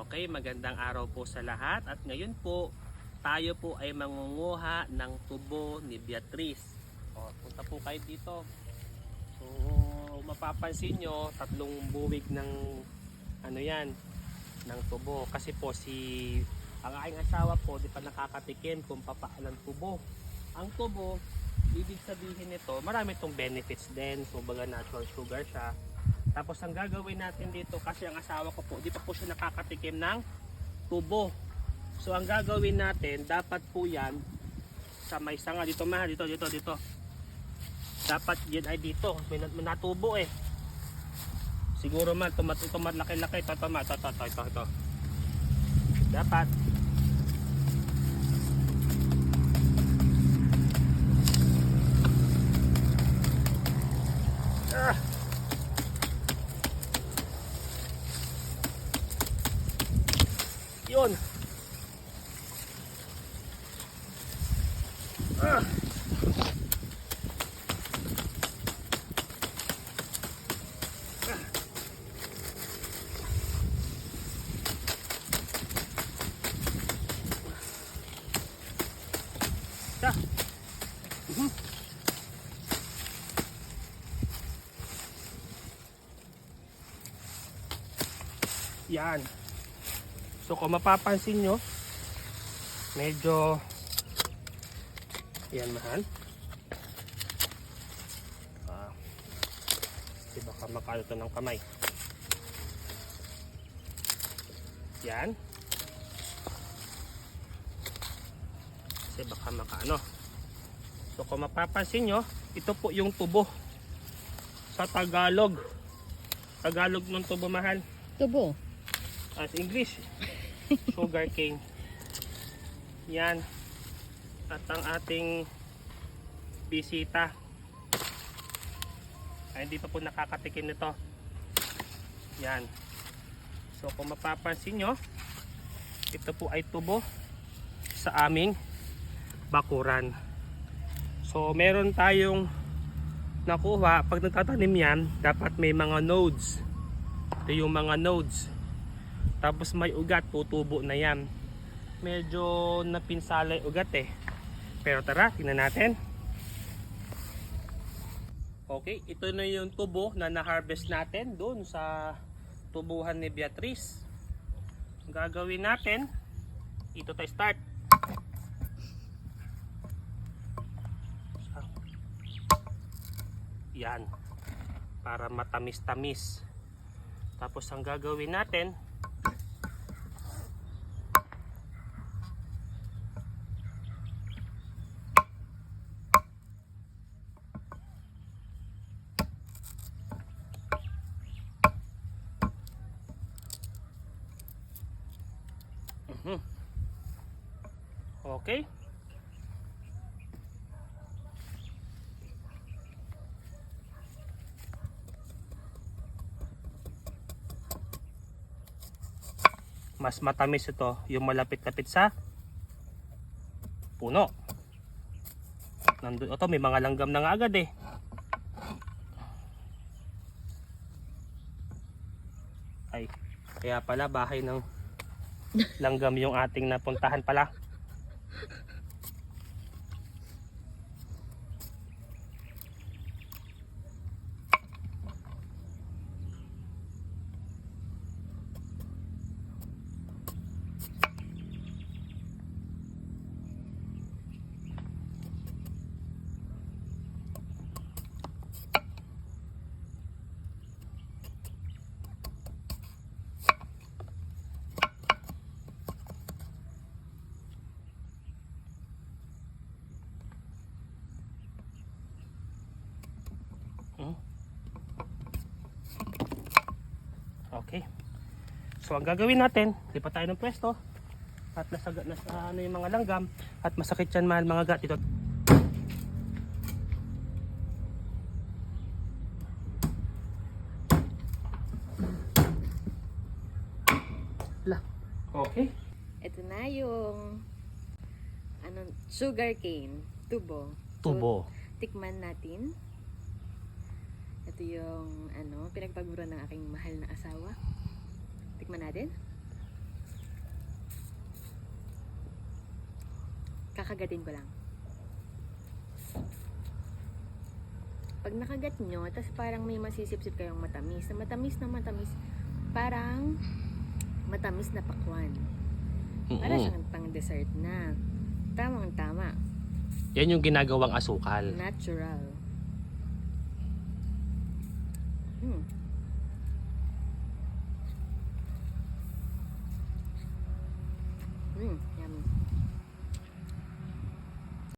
Okay, magandang araw po sa lahat at ngayon po tayo po ay mangunguha ng tubo ni Beatrice. O, punta po kayo dito. So, mapapansin nyo, tatlong buwig ng ano yan, ng tubo. Kasi po si ang aking asawa po di pa nakakatikim kung papaalang tubo. Ang tubo, ibig sabihin nito, marami itong benefits din. Kumbaga natural sugar siya. Tapos ang gagawin natin dito, kasi ang asawa ko po, di pa po siya nakakatikim ng tubo. So ang gagawin natin, dapat po yan sa may sanga dito ma, dito, dito, dito. Dapat yan ay dito, may, na- may natubo eh. Siguro man, tumat, tumat, laki-laki, ito, ito, ma, ito, ito, ito, ito, ito. Dapat, Ah! Ah. Mhm. Yan. So kung mapapansin nyo, medyo yan mahal. Ah, di baka makalo to ng kamay. Yan. Kasi baka makaano. So kung mapapansin nyo, ito po yung tubo sa Tagalog. Tagalog ng tubo mahal Tubo. as English. Sugar cane. Yan. At ang ating bisita. Ay, hindi pa po nakakatikim nito. Yan. So kung mapapansin nyo, ito po ay tubo sa aming bakuran. So meron tayong nakuha. Pag nagtatanim yan, dapat may mga nodes. Ito yung mga nodes. Tapos may ugat, tutubo na yan. Medyo napinsala yung ugat eh. Pero tara, tingnan natin. Okay, ito na yung tubo na na-harvest natin doon sa tubuhan ni Beatrice. Gagawin natin, ito tayo start. Yan. Para matamis-tamis. Tapos ang gagawin natin, Okay. Mas matamis ito yung malapit-lapit sa puno. Nandun, ito may mga langgam na nga agad eh. Ay, kaya pala bahay ng langgam yung ating napuntahan pala. Okay. So ang gagawin natin, lipat tayo ng pwesto at nasa, nasa ano yung mga langgam at masakit yan mahal mga gat ito. La. Okay. Ito na yung ano, sugar cane. Tubo. Tubo. So, tikman natin. Ito yung ano, pinagpagmura ng aking mahal na asawa. Tikman natin. Kakagatin ko lang. Pag nakagat nyo, tapos parang may masisipsip kayong matamis. Na matamis na matamis. Parang matamis na pakwan. Mm-hmm. Para siyang pang dessert na. Tamang tama. Yan yung ginagawang asukal. Natural. Hmm.